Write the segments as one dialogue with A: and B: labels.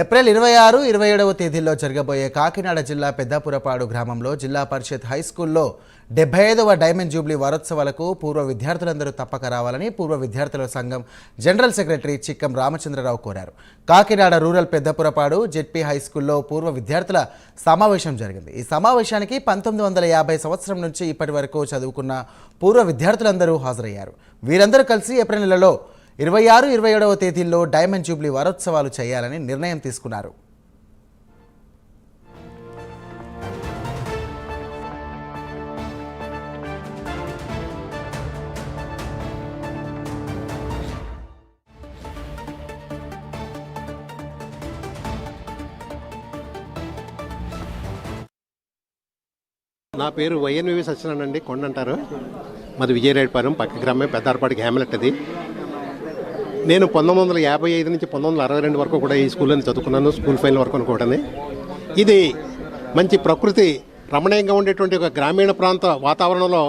A: April ఇరవై ఆరు ఇరవై ఏడవ తేదీల్లో జరగబోయే కాకినాడ జిల్లా పెద్దపురపాడు గ్రామంలో జిల్లా పరిషత్ హై స్కూల్లో డెబ్బై ఐదవ డైమండ్ జూబ్లీ వారోత్సవాలకు పూర్వ విద్యార్థులందరూ తప్పక రావాలని పూర్వ విద్యార్థుల సంఘం జనరల్ సెక్రటరీ చిక్కం రామచంద్రరావు కోరారు. Kakinada rural Peddapurapadu ZP high స్కూల్లో పూర్వ విద్యార్థుల సమావేశం జరిగింది. ఈ సమావేశానికి పంతొమ్మిది వందల యాభై సంవత్సరం నుంచి ఇప్పటి వరకు చదువుకున్న పూర్వ విద్యార్థులందరూ హాజరయ్యారు. వీరందరూ కలిసి ఏప్రిల్ నెలలో ఇరవై ఆరు ఇరవై ఏడవ తేదీల్లో డైమండ్ జూబ్లీ వారోత్సవాలు చేయాలని నిర్ణయం తీసుకున్నారు.
B: నా పేరు వైఎన్వి సత్యనారాయణ అండి కొండంటారు. మాది విజయరాయపాలెం పక్క గ్రామం పెద్దారపాటికి హ్యామ్లెట్ అది నేను పంతొమ్మిది వందల యాభై ఐదు నుంచి పంతొమ్మిది వందల అరవై రెండు వరకు కూడా ఈ స్కూల్లో చదువుకున్నాను స్కూల్ ఫైనల్ వరకు అనుకోవడమే. ఇది మంచి ప్రకృతి రమణీయంగా ఉండేటువంటి ఒక గ్రామీణ ప్రాంత వాతావరణంలో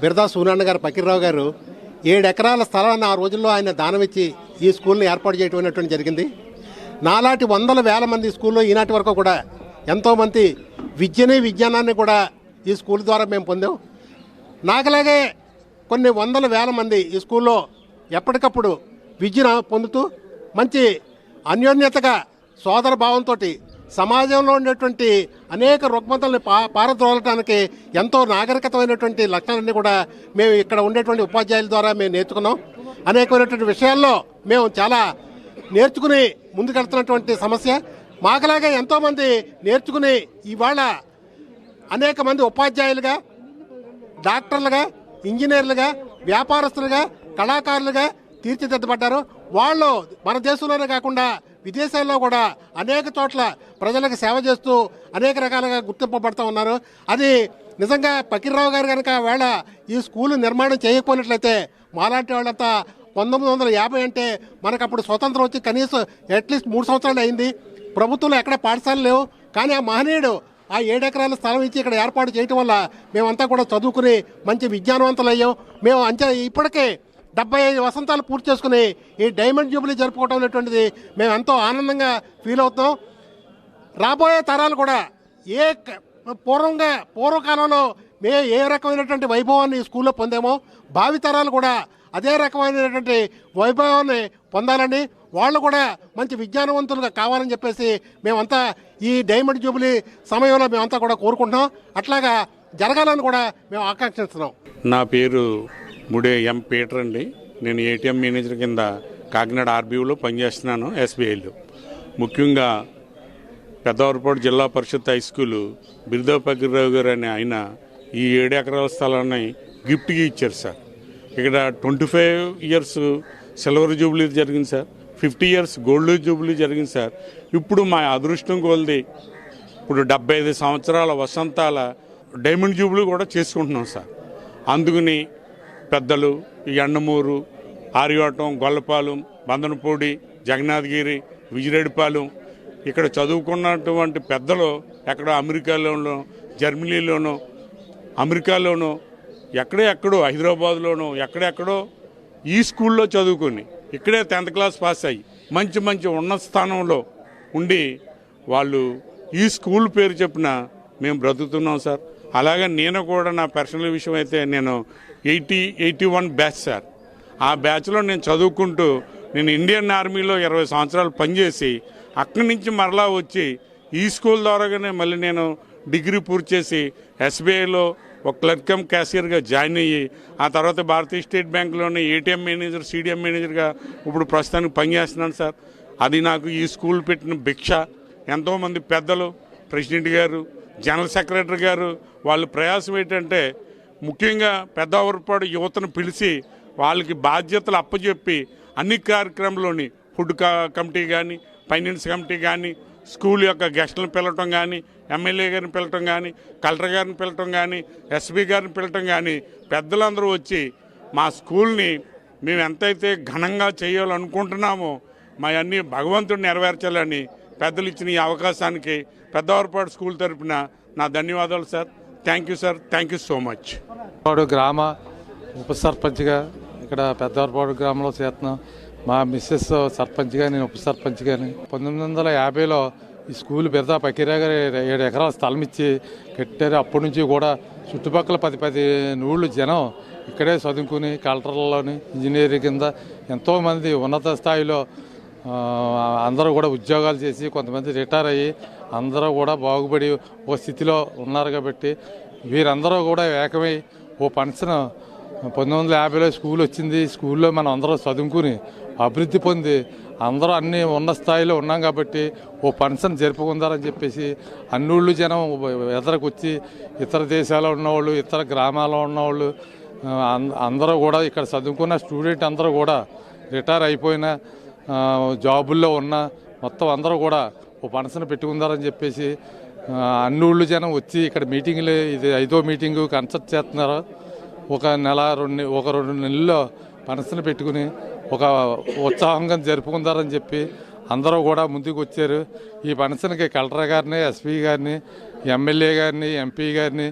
B: బిరదా సూనాన్న గారు పకీర్రావు గారు ఏడు ఎకరాల స్థలాన్ని ఆ రోజుల్లో ఆయన దానం ఇచ్చి ఈ స్కూల్ని ఏర్పాటు చేయటం అనేటువంటి జరిగింది. నాలాంటి వందల వేల మంది స్కూల్లో ఈనాటి వరకు కూడా ఎంతోమంది విద్యని విజ్ఞానాన్ని కూడా ఈ స్కూల్ ద్వారా మేము పొందాం. నాకులాగే కొన్ని వందల వేల మంది ఈ స్కూల్లో ఎప్పటికప్పుడు విద్యను పొందుతూ మంచి అన్యోన్యతగా సోదర భావంతో సమాజంలో ఉండేటువంటి అనేక రుగ్మతల్ని పా పారద్రోలటానికి ఎంతో నాగరికతమైనటువంటి లక్షణాలన్నీ కూడా మేము ఇక్కడ ఉండేటువంటి ఉపాధ్యాయుల ద్వారా మేము నేర్చుకున్నాం. అనేకమైనటువంటి విషయాల్లో మేము చాలా నేర్చుకుని ముందుకెళ్తున్నటువంటి సమస్య. మాకులాగా ఎంతోమంది నేర్చుకుని ఇవాళ అనేక మంది ఉపాధ్యాయులుగా డాక్టర్లుగా ఇంజనీర్లుగా వ్యాపారస్తులుగా కళాకారులుగా తీర్చిదిద్దబడ్డారు. వాళ్ళు మన దేశంలోనే కాకుండా విదేశాల్లో కూడా అనేక చోట్ల ప్రజలకు సేవ చేస్తూ అనేక రకాలుగా గుర్తింపబడుతూ ఉన్నారు. అది నిజంగా పకీర్రావు గారు కనుక వేళ ఈ స్కూలు నిర్మాణం చేయకపోయినట్లయితే మాలాంటి వాళ్ళంతా పంతొమ్మిది వందల యాభై అంటే మనకు అప్పుడు స్వతంత్రం వచ్చి కనీసం అట్లీస్ట్ మూడు సంవత్సరాలు అయింది. ప్రభుత్వంలో ఎక్కడ పాఠశాలలు లేవు. కానీ ఆ మహనీయుడు ఆ ఏడెకరాల స్థలం ఇచ్చి ఇక్కడ ఏర్పాటు చేయటం వల్ల మేమంతా కూడా చదువుకుని మంచి విజ్ఞానవంతులు అయ్యాం మేము అంచనా ఇప్పటికే డెబ్బై ఐదు వసంతాలు పూర్తి చేసుకుని ఈ డైమండ్ జూబ్లీ జరుపుకోవడం అనేటువంటిది మేము ఎంతో ఆనందంగా ఫీల్ అవుతాం రాబోయే తరాలు కూడా ఏ క- పూర్వంగా పూర్వకాలంలో మే ఏ రకమైనటువంటి వైభవాన్ని ఈ స్కూల్లో పొందామో భావితరాలు కూడా అదే రకమైనటువంటి వైభవాన్ని పొందాలని వాళ్ళు కూడా మంచి విజ్ఞానవంతులుగా కావాలని చెప్పేసి మేమంతా ఈ డైమండ్ జూబిలీ సమయంలో మేమంతా కూడా కోరుకుంటున్నాం. అట్లాగా జరగాలని కూడా మేము ఆకాంక్షిస్తున్నాం.
C: నా పేరు ముడే ఎం పీటర్ అండి. నేను ఏటీఎం మేనేజర్ కింద కాకినాడ ఆర్బీఓలో పనిచేస్తున్నాను ఎస్బీఐలో ముఖ్యంగా పెద్దవరపాడు జిల్లా పరిషత్ హై స్కూలు బిరుదోపగిరావు గారు అనే ఆయన ఈ ఏడు ఎకరాల స్థలాన్ని గిఫ్ట్గా ఇచ్చారు సార్. ఇక్కడ twenty five years silver jubilee జరిగింది sir. Fifty years gold jubilee జరిగింది సార్. ఇప్పుడు మా అదృష్టం కొలది ఇప్పుడు డెబ్బై ఐదు సంవత్సరాల వసంతాల డైమండ్ జూబ్లీ కూడా చేసుకుంటున్నాం సార్. అందుకని పెద్దలు ఈ ఎండమూరు ఆర్యవటం గొల్లపాలెం బందనపూడి జగన్నాథగిరి విజిరెడ్డిపాలెం. ఇక్కడ చదువుకున్నటువంటి పెద్దలు ఎక్కడ అమెరికాలోనో జర్మనీలోనో అమెరికాలోనో ఎక్కడే ఎక్కడో హైదరాబాద్లోనో ఎక్కడెక్కడో ఈ స్కూల్లో చదువుకొని ఇక్కడే టెన్త్ క్లాస్ పాస్ అయ్యి మంచి మంచి ఉన్నత స్థానంలో ఉండి వాళ్ళు ఈ స్కూల్ పేరు చెప్పిన మేము బ్రతుకుతున్నాం సార్. అలాగే నేను కూడా నా పర్సనల్ విషయం అయితే నేను eighty eighty one batch sir ఆ బ్యాచ్లో నేను చదువుకుంటూ నేను ఇండియన్ ఆర్మీలో ఇరవై సంవత్సరాలు పనిచేసి అక్కడి నుంచి మరలా వచ్చి ఈ స్కూల్ ద్వారాగానే మళ్ళీ నేను డిగ్రీ పూర్తి చేసి ఎస్బీఐలో ఒక క్లర్క్ కమ్ క్యాషియర్గా జాయిన్ అయ్యి ఆ తర్వాత భారతీయ స్టేట్ బ్యాంక్లోనే ఏటీఎం మేనేజర్ సీడీఎం మేనేజర్గా ఇప్పుడు ప్రస్తుతానికి పనిచేస్తున్నాను సార్ అది నాకు ఈ స్కూల్ పెట్టిన భిక్ష. ఎంతోమంది పెద్దలు ప్రెసిడెంట్ గారు జనరల్ సెక్రటరీ గారు వాళ్ళ ప్రయాసం ఏంటంటే ముఖ్యంగా పెద్దవరపాడు యువతను పిలిచి వాళ్ళకి బాధ్యతలు అప్పచెప్పి అన్ని కార్యక్రమంలోని ఫుడ్ కమిటీ కానీ ఫైనాన్స్ కమిటీ కానీ స్కూల్ యొక్క గెస్టులను పిలవటం కానీ ఎమ్మెల్యే గారిని పిలవటం కానీ కలెక్టర్ గారిని పిలవటం కానీ ఎస్పీ గారిని పిలవటం కానీ పెద్దలందరూ వచ్చి మా స్కూల్ని మేము ఎంతైతే ఘనంగా చేయాలనుకుంటున్నామో మా అన్ని భగవంతుడు నెరవేర్చాలని పెద్దలు ఇచ్చిన ఈ అవకాశానికి పెద్దవరపాడు స్కూల్ తరపున నా ధన్యవాదాలు sir. Thank you sir thank you so much
D: పాడు గ్రామ ఉప సర్పంచ్గా ఇక్కడ పెద్దవరపాడు గ్రామంలో చేస్తున్నాం మా మిస్సెస్ సర్పంచ్గా నేను ఉప సర్పంచ్గాని పంతొమ్మిది వందల యాభైలో ఈ స్కూల్ బిర్దా పకీరా గారు ఏడు ఎకరాల స్థలం ఇచ్చి కట్టారు. అప్పటి నుంచి కూడా చుట్టుపక్కల పది పది నూళ్ళు జనం ఇక్కడే చదువుకుని కలెక్టర్లలోని ఇంజనీరింగ్ కింద ఎంతోమంది ఉన్నత స్థాయిలో అందరూ కూడా ఉద్యోగాలు చేసి కొంతమంది రిటైర్ అయ్యి అందరూ కూడా బాగుపడి ఓ స్థితిలో ఉన్నారు కాబట్టి వీరందరూ కూడా ఏకమై ఓ ఫంక్షన్ పంతొమ్మిది వందల యాభైలో స్కూల్ వచ్చింది. స్కూల్లో మనం అందరూ చదువుకుని అభివృద్ధి పొంది అందరూ అన్ని ఉన్న స్థాయిలో ఉన్నాం కాబట్టి ఓ ఫంక్షన్ జరుపుకుందారని చెప్పేసి అన్నూళ్ళు జనం ఎదరకు వచ్చి ఇతర దేశాల్లో ఉన్నవాళ్ళు ఇతర గ్రామాల్లో ఉన్నవాళ్ళు అందరూ కూడా ఇక్కడ చదువుకున్న స్టూడెంట్ అందరూ కూడా రిటైర్ అయిపోయిన జాబుల్లో ఉన్న మొత్తం అందరూ కూడా ఓ మనసును పెట్టుకుందారని చెప్పేసి అన్ని ఊళ్ళు జనం వచ్చి ఇక్కడ మీటింగ్లు ఇది ఐదో మీటింగు కన్సల్ట్ చేస్తున్నారు. ఒక నెల రెండు ఒక రెండు నెలల్లో మనసును పెట్టుకుని ఒక ఉత్సాహంగా జరుపుకుందారని చెప్పి అందరూ కూడా ముందుకు వచ్చారు ఈ ఫంక్షన్కి కలెక్టర్ గారిని ఎస్పీ గారిని ఎమ్మెల్యే గారిని ఎంపీ గారిని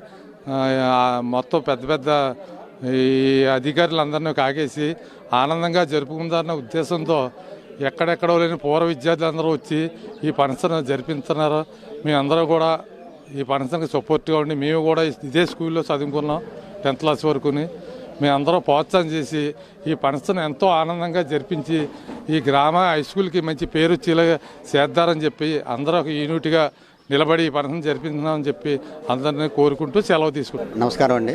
D: మొత్తం పెద్ద పెద్ద ఈ అధికారులందరినీ కాగేసి ఆనందంగా జరుపుకుందారన్న ఉద్దేశంతో ఎక్కడెక్కడో లేని పూర్వ విద్యార్థులందరూ వచ్చి ఈ ఫంక్షన్ జరిపిస్తున్నారు మేమందరూ కూడా ఈ ఫంక్షన్కి సపోర్ట్గా ఉండి మేము కూడా ఇదే స్కూల్లో చదువుకున్నాం టెన్త్ క్లాస్ వరకుని. మేమందరం ప్రోత్సాహం చేసి ఈ ఫంక్షన్ ఎంతో ఆనందంగా జరిపించి ఈ గ్రామ హై స్కూల్కి మంచి పేరు వచ్చేలా చేద్దారని చెప్పి అందరూ యూనిట్గా నిలబడి ఈ ఫంక్షన్ జరిపించామని చెప్పి అందరినీ కోరుకుంటూ సెలవు తీసుకుంటాం
E: నమస్కారం అండి.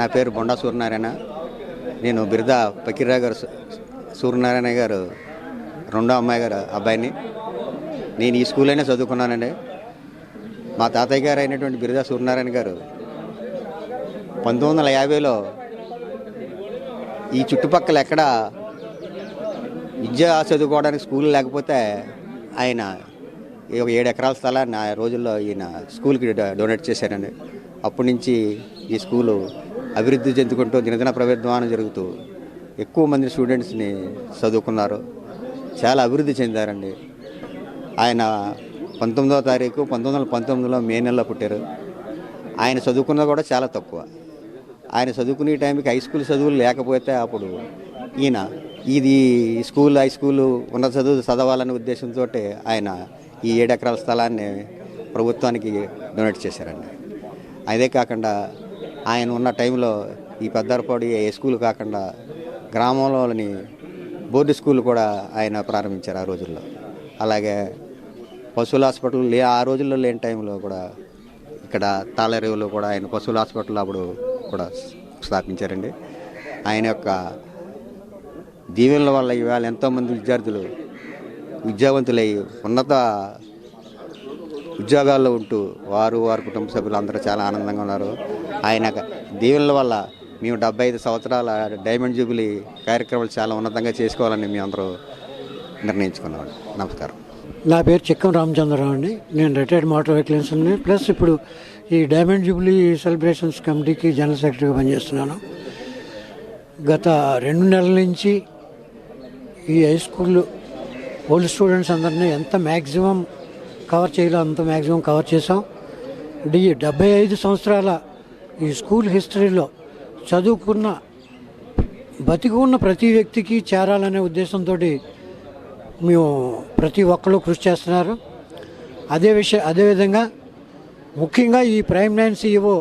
E: నా పేరు బొండా సూర్యనారాయణ. నేను బిరుదా పకీర్రా గారు సూర్యనారాయణ గారు రెండో అమ్మాయి గారు అబ్బాయిని. నేను ఈ స్కూల్లోనే చదువుకున్నానండి. మా తాతయ్య గారు అయినటువంటి బిరుదా సూర్యనారాయణ గారు పంతొమ్మిది వందల యాభైలో ఈ చుట్టుపక్కల ఎక్కడ విద్య చదువుకోవడానికి స్కూల్ లేకపోతే ఆయన ఈ ఒక ఏడు ఎకరాల స్థలాన్ని ఆ రోజుల్లో ఈయన స్కూల్కి డొనేట్ చేశారండి. అప్పటి నుంచి ఈ స్కూలు అభివృద్ధి చెందుకుంటూ దినదిన ప్రవర్ధమానం జరుగుతూ ఎక్కువ మంది స్టూడెంట్స్ని చదువుకున్నారు. చాలా అభివృద్ధి చెందారండి. ఆయన పంతొమ్మిదవ తారీఖు పంతొమ్మిది వందల పంతొమ్మిదిలో మే నెలలో పుట్టారు. ఆయన చదువుకున్నది కూడా చాలా తక్కువ. ఆయన చదువుకునే టైంకి హై స్కూల్ చదువులు లేకపోతే అప్పుడు ఈయన ఇది స్కూల్ హై స్కూల్ ఉన్న చదువు చదవాలనే ఉద్దేశంతో ఆయన ఈ ఏడు ఎకరాల స్థలాన్ని ప్రభుత్వానికి డొనేట్ చేశారండి. అదే కాకుండా ఆయన ఉన్న టైంలో ఈ పెద్దరపాడు ఏ స్కూల్ కాకుండా గ్రామంలోని బోర్డు స్కూల్ కూడా ఆయన ప్రారంభించారు ఆ రోజుల్లో. అలాగే పశువుల హాస్పిటల్ లే ఆ రోజుల్లో లేని టైంలో కూడా ఇక్కడ తాళరేవులో కూడా ఆయన పశువుల హాస్పిటల్ అప్పుడు కూడా స్థాపించారండి. ఆయన యొక్క దీవెనల వల్ల ఇవాళ ఎంతోమంది విద్యార్థులు విద్యావంతులై ఉన్నత ఉద్యోగాల్లో ఉంటూ వారు వారి కుటుంబ సభ్యులు అందరూ చాలా ఆనందంగా ఉన్నారు. ఆయన దీవెనల వల్ల మేము డెబ్బై ఐదు సంవత్సరాల డైమండ్ జూబిలీ కార్యక్రమాలు చాలా ఉన్నతంగా చేసుకోవాలని మేము అందరూ నిర్ణయించుకున్నాం. నమస్కారం.
F: నా పేరు చిక్కం రామచంద్రరావు అండి. నేను retired motor vehicle inspector plus ఇప్పుడు ఈ డైమండ్ జూబిలీ సెలబ్రేషన్స్ కమిటీకి జనరల్ సెక్రటరీగా పనిచేస్తున్నాను. గత రెండు నెలల నుంచి ఈ హై స్కూల్ ఓల్డ్ స్టూడెంట్స్ అందరినీ ఎంత మ్యాక్సిమం కవర్ చేయాలో అంత మ్యాక్సిమం కవర్ చేసాం డి డెబ్బై ఐదు సంవత్సరాల ఈ స్కూల్ హిస్టరీలో చదువుకున్న బతికి ఉన్న ప్రతి వ్యక్తికి చేరాలనే ఉద్దేశంతో మేము ప్రతి ఒక్కరు కృషి చేస్తున్నారు. అదే విషయం అదేవిధంగా ముఖ్యంగా ఈ prime line CEO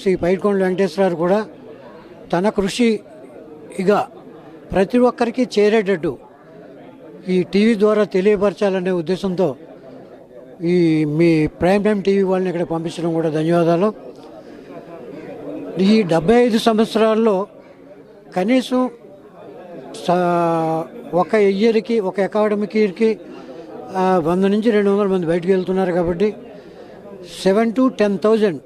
F: Shri Paidikonda Venkateswararao కూడా తన కృషి ఇక ప్రతి ఒక్కరికి చేరేటట్టు ఈ టీవీ ద్వారా తెలియపరచాలనే ఉద్దేశంతో ఈ మీ ప్రైమ్ టైం టీవీ వాళ్ళని ఇక్కడ పంపించడం కూడా ధన్యవాదాలు. ఈ డెబ్బై ఐదు సంవత్సరాల్లో కనీసం ఒక ఇయర్కి ఒక అకాడమిక్ ఇయర్కి వంద నుంచి రెండు వందల మంది బయటకు వెళ్తున్నారు కాబట్టి seven to ten thousand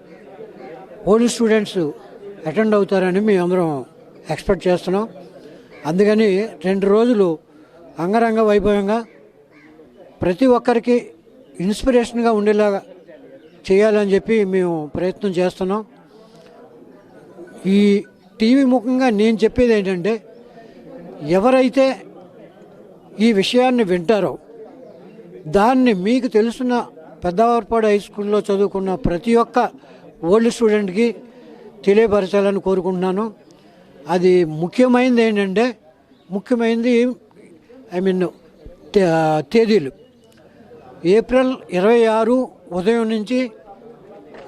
F: old students attend అవుతారని మేము అందరం ఎక్స్పెక్ట్ చేస్తున్నాం. అందుకని రెండు రోజులు అంగరంగ వైభవంగా ప్రతి ఒక్కరికి ఇన్స్పిరేషన్గా ఉండేలాగా చేయాలని చెప్పి మేము ప్రయత్నం చేస్తున్నాం. ఈ టీవీ ముఖంగా నేను చెప్పేది ఏంటంటే ఎవరైతే ఈ విషయాన్ని వింటారో దాన్ని మీకు తెలుసున్న పెద్దవారిపాడు హై స్కూల్లో చదువుకున్న ప్రతి ఒక్క ఓల్డ్ స్టూడెంట్కి తెలియపరచాలని కోరుకుంటున్నాను. అది ముఖ్యమైనది ఏంటంటే ముఖ్యమైనది ఐ మీన్ తేదీలు. ఏప్రిల్ ఇరవై ఆరు ఉదయం నుంచి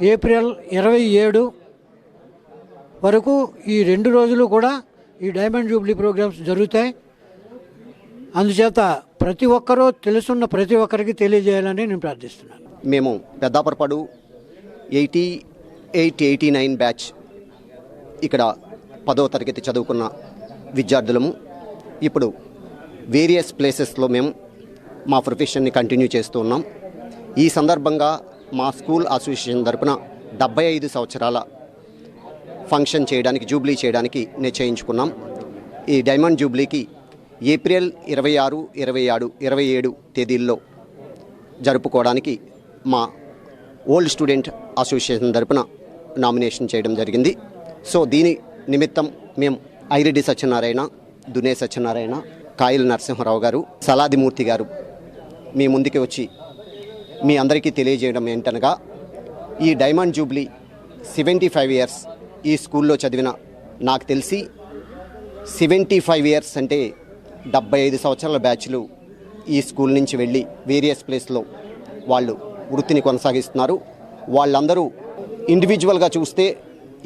F: ఏప్రిల్ ఇరవై ఏడు వరకు ఈ రెండు రోజులు కూడా ఈ డైమండ్ జూబ్లీ ప్రోగ్రామ్స్ జరుగుతాయి. అందుచేత ప్రతి ఒక్కరూ తెలుసున్న ప్రతి ఒక్కరికి తెలియజేయాలని నేను ప్రార్థిస్తున్నాను.
G: మేము Peddaparapadu eighty eight eighty nine batch ఇక్కడ పదవ తరగతి చదువుకున్న విద్యార్థులము. ఇప్పుడు వేరియస్ ప్లేసెస్లో మేము మా ప్రొఫెషన్ని కంటిన్యూ చేస్తూ ఉన్నాం. ఈ సందర్భంగా మా స్కూల్ అసోసియేషన్ తరపున డెబ్బై ఐదు సంవత్సరాల ఫంక్షన్ చేయడానికి జూబ్లీ చేయడానికి నిశ్చయించుకున్నాం ఈ డైమండ్ జూబ్లీకి ఏప్రిల్ ఇరవై ఆరు ఇరవై ఆరు ఇరవై ఏడు తేదీల్లో జరుపుకోవడానికి మా ఓల్డ్ స్టూడెంట్ అసోసియేషన్ తరపున నామినేషన్ చేయడం జరిగింది. సో దీని నిమిత్తం మేము ఐరెడ్డి సత్యనారాయణ దునే సత్యనారాయణ కాయల నరసింహారావు గారు సలాదిమూర్తి గారు మీ ముందుకి వచ్చి మీ అందరికీ తెలియజేయడం ఏంటనగా ఈ diamond jubilee seventy five years ఈ స్కూల్లో చదివిన నాకు తెలిసి సెవెంటీ ఫైవ్ ఇయర్స్ అంటే డెబ్బై ఐదు సంవత్సరాల బ్యాచ్లు ఈ స్కూల్ నుంచి వెళ్ళి వేరియస్ ప్లేస్లో వాళ్ళు వృత్తిని కొనసాగిస్తున్నారు. వాళ్ళందరూ ఇండివిజువల్గా చూస్తే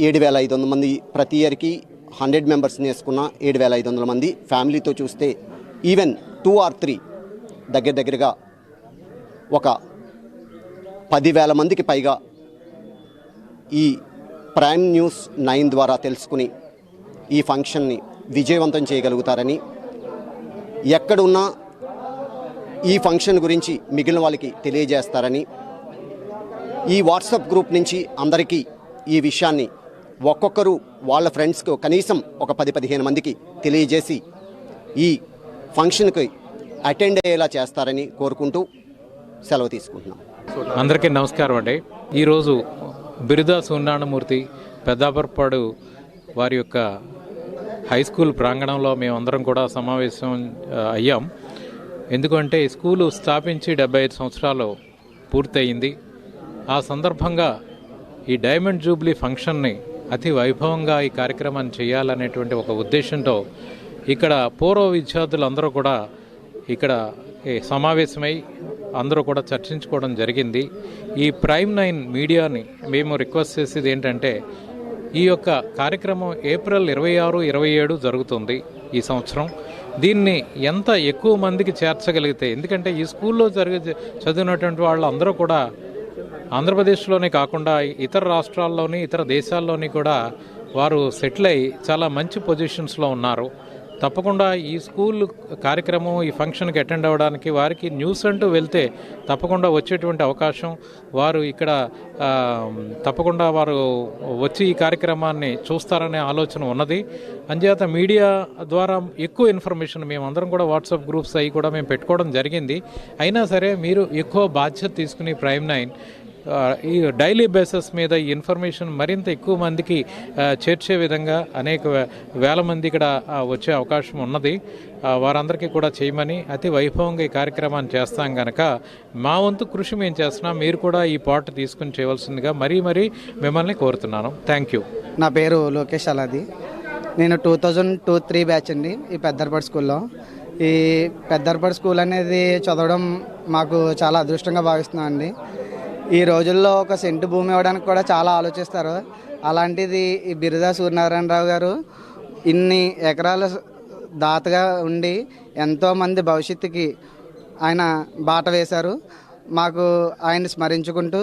G: ఏడు వేల ఐదు వందల మంది ప్రతి ఇయర్కి హండ్రెడ్ మెంబర్స్ని వేసుకున్న ఏడు వేల ఐదు వందల మంది. ఫ్యామిలీతో చూస్తే ఈవెన్ టూ ఆర్ త్రీ దగ్గర దగ్గరగా ఒక పదివేల మందికి పైగా ఈ ప్రైమ్ న్యూస్ నైన్ ద్వారా తెలుసుకుని ఈ ఫంక్షన్ని విజయవంతం చేయగలుగుతారని ఎక్కడున్నా ఈ ఫంక్షన్ గురించి మిగిలిన వాళ్ళకి తెలియజేస్తారని ఈ వాట్సాప్ గ్రూప్ నుంచి అందరికీ ఈ విషయాన్ని ఒక్కొక్కరు వాళ్ళ ఫ్రెండ్స్కు కనీసం ఒక పది పదిహేను మందికి తెలియజేసి ఈ ఫంక్షన్కి అటెండ్ అయ్యేలా చేస్తారని కోరుకుంటూ సెలవు తీసుకుంటున్నాం.
H: అందరికీ నమస్కారం అండి. ఈరోజు బిరుదా సూర్యనారాయణమూర్తి పెద్దాపరపాడు వారి యొక్క హై స్కూల్ ప్రాంగణంలో మేమందరం కూడా సమావేశం అయ్యాం. ఎందుకంటే స్కూలు స్థాపించి డెబ్బై ఐదు సంవత్సరాలు పూర్తయింది. ఆ సందర్భంగా ఈ డైమండ్ జూబ్లీ ఫంక్షన్ని అతి వైభవంగా ఈ కార్యక్రమాన్ని చేయాలనేటువంటి ఒక ఉద్దేశంతో ఇక్కడ పూర్వ విద్యార్థులందరూ కూడా ఇక్కడ సమావేశమై అందరూ కూడా చర్చించుకోవడం జరిగింది. ఈ ప్రైమ్ నైన్ మీడియాని మేము రిక్వెస్ట్ చేసేది ఏంటంటే ఈ యొక్క కార్యక్రమం ఏప్రిల్ ఇరవై ఆరు ఇరవై ఏడు జరుగుతుంది ఈ సంవత్సరం. దీన్ని ఎంత ఎక్కువ మందికి చేర్చగలిగితే ఎందుకంటే ఈ స్కూల్లో జరిగే చదివినటువంటి వాళ్ళు అందరూ కూడా ఆంధ్రప్రదేశ్లోనే కాకుండా ఇతర రాష్ట్రాల్లోని ఇతర దేశాల్లోని కూడా వారు సెటిల్ అయ్యి చాలా మంచి పొజిషన్స్లో ఉన్నారు. తప్పకుండా ఈ స్కూల్ కార్యక్రమం ఈ ఫంక్షన్కి అటెండ్ అవ్వడానికి వారికి న్యూస్ అంటూ వెళ్తే తప్పకుండా వచ్చేటువంటి అవకాశం. వారు ఇక్కడ తప్పకుండా వారు వచ్చి ఈ కార్యక్రమాన్ని చూస్తారనే ఆలోచన ఉన్నది. అంచేత మీడియా ద్వారా ఎక్కువ ఇన్ఫర్మేషన్ మేమందరం కూడా వాట్సాప్ గ్రూప్స్ అవి కూడా మేము పెట్టుకోవడం జరిగింది. అయినా సరే మీరు ఎక్కువ బాధ్యత తీసుకుని ప్రైమ్ నైన్ ఈ డైలీ బేసిస్ మీద ఈ ఇన్ఫర్మేషన్ మరింత ఎక్కువ మందికి చేర్చే విధంగా అనేక వేల మంది ఇక్కడ వచ్చే అవకాశం ఉన్నది. వారందరికీ కూడా చేయమని అతి వైభవంగా ఈ కార్యక్రమాన్ని చేస్తాం కనుక మా వంతు కృషి మేము చేస్తున్నాం మీరు కూడా ఈ పాట తీసుకుని చేయవలసిందిగా మరీ మరీ మిమ్మల్ని కోరుతున్నాను. థ్యాంక్ యూ
I: నా పేరు లోకేష్ అలాది. నేను two thousand two three batch అండి ఈ పెద్దర్పాటి స్కూల్లో. ఈ పెద్దర్పడి స్కూల్ అనేది చదవడం మాకు చాలా అదృష్టంగా భావిస్తున్నాం అండి. ఈ రోజుల్లో ఒక సెంటు భూమి ఇవ్వడానికి కూడా చాలా ఆలోచిస్తారు. అలాంటిది ఈ బిరుదా సూర్యనారాయణరావు గారు ఇన్ని ఎకరాల దాతగా ఉండి ఎంతోమంది భవిష్యత్తుకి ఆయన బాట వేశారు. మాకు ఆయన స్మరించుకుంటూ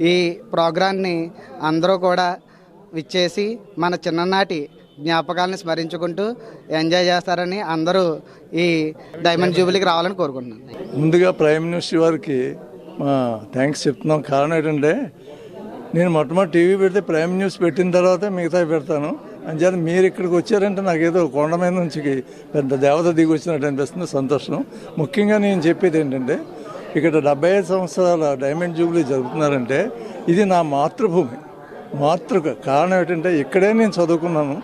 I: ఈ ప్రోగ్రాన్ని అందరూ కూడా విచ్చేసి మన చిన్ననాటి జ్ఞాపకాలను స్మరించుకుంటూ ఎంజాయ్ చేస్తారని అందరూ ఈ డైమండ్ జూబిలీకి రావాలని కోరుకుంటున్నాను
J: ముందుగా ప్రైమ్ మినిస్టర్ వారికి థ్యాంక్స్ చెప్తున్నాం. కారణం ఏంటంటే నేను మొట్టమొదటి టీవీ పెడితే ప్రైమ్ న్యూస్ పెట్టిన తర్వాత మిగతా పెడతాను. అంచేత మీరు ఇక్కడికి వచ్చారంటే నాకేదో కొండ మీద నుంచి పెద్ద దేవత దిగి వచ్చినట్టు అనిపిస్తుంది సంతోషం. ముఖ్యంగా నేను చెప్పేది ఏంటంటే ఇక్కడ డెబ్బై ఐదు సంవత్సరాల డైమండ్ జూబ్లీ జరుపుతున్నారంటే ఇది నా మాతృభూమి. మాతృక. కారణం ఏంటంటే ఇక్కడే నేను చదువుకున్నాను.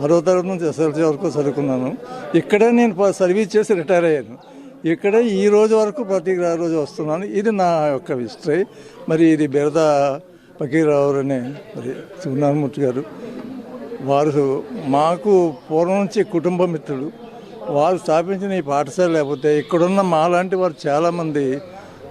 J: ఆరో తరగతి నుంచి ఎస్ఎల్సీ వరకు చదువుకున్నాను. ఇక్కడే నేను ప- సర్వీస్ చేసి రిటైర్ అయ్యాను. ఇక్కడే ఈ రోజు వరకు ప్రతి రోజు వస్తున్నాను. ఇది నా యొక్క హిస్టరీ. మరి ఇది బిరద ఫకీరావు అనే మరి సునామూర్తి గారు. వారు మాకు పూర్వం నుంచి కుటుంబ మిత్రులు. వారు స్థాపించిన ఈ పాఠశాల లేకపోతే ఇక్కడున్న మాలాంటి వారు చాలామంది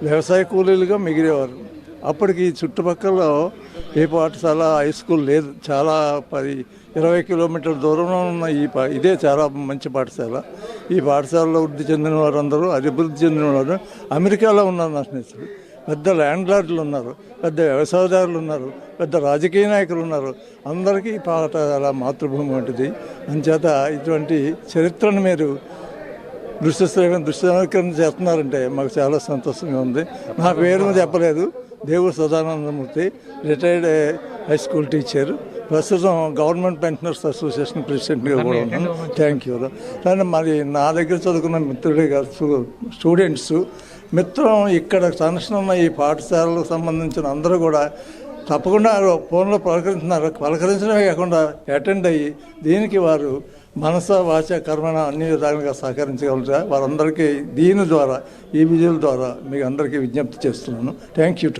J: వ్యవసాయ కూలీలుగా మిగిలేవారు. అప్పటికి చుట్టుపక్కల ఏ పాఠశాల హై స్కూల్ లేదు. చాలా పది ఇరవై కిలోమీటర్ల దూరంలో ఉన్న ఈ పా ఇదే చాలా మంచి పాఠశాల. ఈ పాఠశాలలో వృద్ధి చెందిన వారందరూ అభివృద్ధి చెందిన వారు అమెరికాలో ఉన్నారు నా స్నేహితులు. పెద్ద ల్యాండ్ లార్డ్లు ఉన్నారు పెద్ద వ్యవసాయదారులు ఉన్నారు పెద్ద రాజకీయ నాయకులు ఉన్నారు. అందరికీ ఈ పాఠశాల మాతృభూమి వంటిది. అంచేత ఇటువంటి చరిత్రను మీరు దృశ్య దృశ్యకరణ చేస్తున్నారంటే మాకు చాలా సంతోషంగా ఉంది. నా పేరు చెప్పలేదు. దేవుడు Sadanandamurthy retired high school teacher ప్రస్తుతం గవర్నమెంట్ పెన్షనర్స్ అసోసియేషన్ ప్రెసిడెంట్గా కూడా ఉన్నాను థ్యాంక్ యూ కానీ మరి నా దగ్గర చదువుకున్న మిత్రుడే కాదు స్టూ- స్టూడెంట్స్ మిత్రం ఇక్కడ ఉన్న ఈ పాఠశాలకు సంబంధించిన అందరూ కూడా తప్పకుండా ఫోన్లో పలకరించున్నారు పలకరించడమే కాకుండా అటెండ్ అయ్యి దీనికి వారు మనస వాచ కర్మణ అన్ని విధాలుగా సహకరించగలరా వారందరికీ దీని ద్వారా ఈ విజువల్ ద్వారా మీకు అందరికీ విజ్ఞప్తి చేస్తున్నాను. Thank you